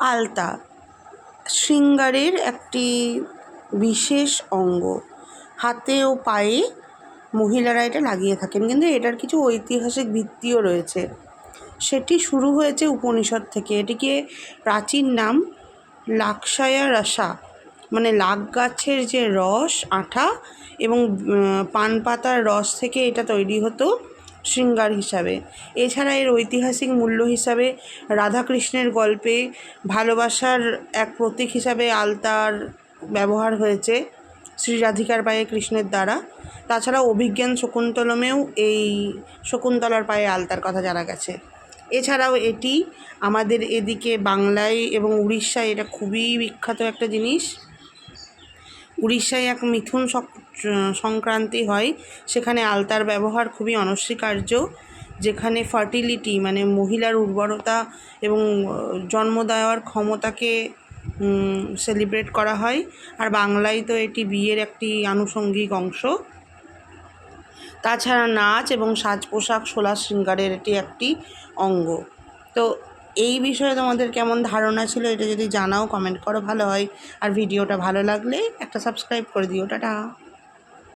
আলতা। শৃঙ্গারের একটি বিশেষ অঙ্গ। হাতে ও পায়ে মহিলারা এটা লাগিয়ে থাকেন। কিন্তু এটার কিছু ঐতিহাসিক ভিত্তিও রয়েছে। সেটি শুরু হয়েছে উপনিষদ থেকে। এটিকে প্রাচীন নাম লাক্সায়া রসা মানে লাক গাছের যে রস, আঠা এবং পান পাতার রস থেকে এটা তৈরি হতো। শৃঙ্গার হিসাবে। এছাড়া এর ঐতিহাসিক মূল্য হিসাবে রাধাকৃষ্ণের গল্পে ভালোবাসার এক প্রতীক হিসাবে আলতার ব্যবহার হয়েছে শ্রী রাধিকার পায়ে কৃষ্ণের দ্বারা। তাছাড়া অভিজ্ঞান শকুন্তলমেও এই শকুন্তলার পায়ে আলতার কথা জানা গেছে। এছাড়াও এটি আমাদের এদিকে বাংলায় এবং উড়িষ্যায় এটা খুবই বিখ্যাত একটা জিনিস। উড়িষ্যায় এক মিথুন সংক্রান্তি হয়। সেখানে আলতার ব্যবহার খুবই অনস্বীকার্য, যেখানে ফার্টিলিটি মানে মহিলার উর্বরতা এবং জন্ম দেওয়ার ক্ষমতাকে সেলিব্রেট করা হয়। আর বাংলায় তো এটি বিয়ের একটি আনুষঙ্গিক অংশ। তাছাড়া নাচ এবং সাজ পোশাক সোলা শৃঙ্গারের এটি একটি অঙ্গ। তো এই বিষয়ে তোমাদের কেমন ধারণা ছিল এটা যদি জানাও কমেন্ট করো, ভালো হয়। আর ভিডিওটা ভালো লাগলে একটা সাবস্ক্রাইব করে দিও। টাটা।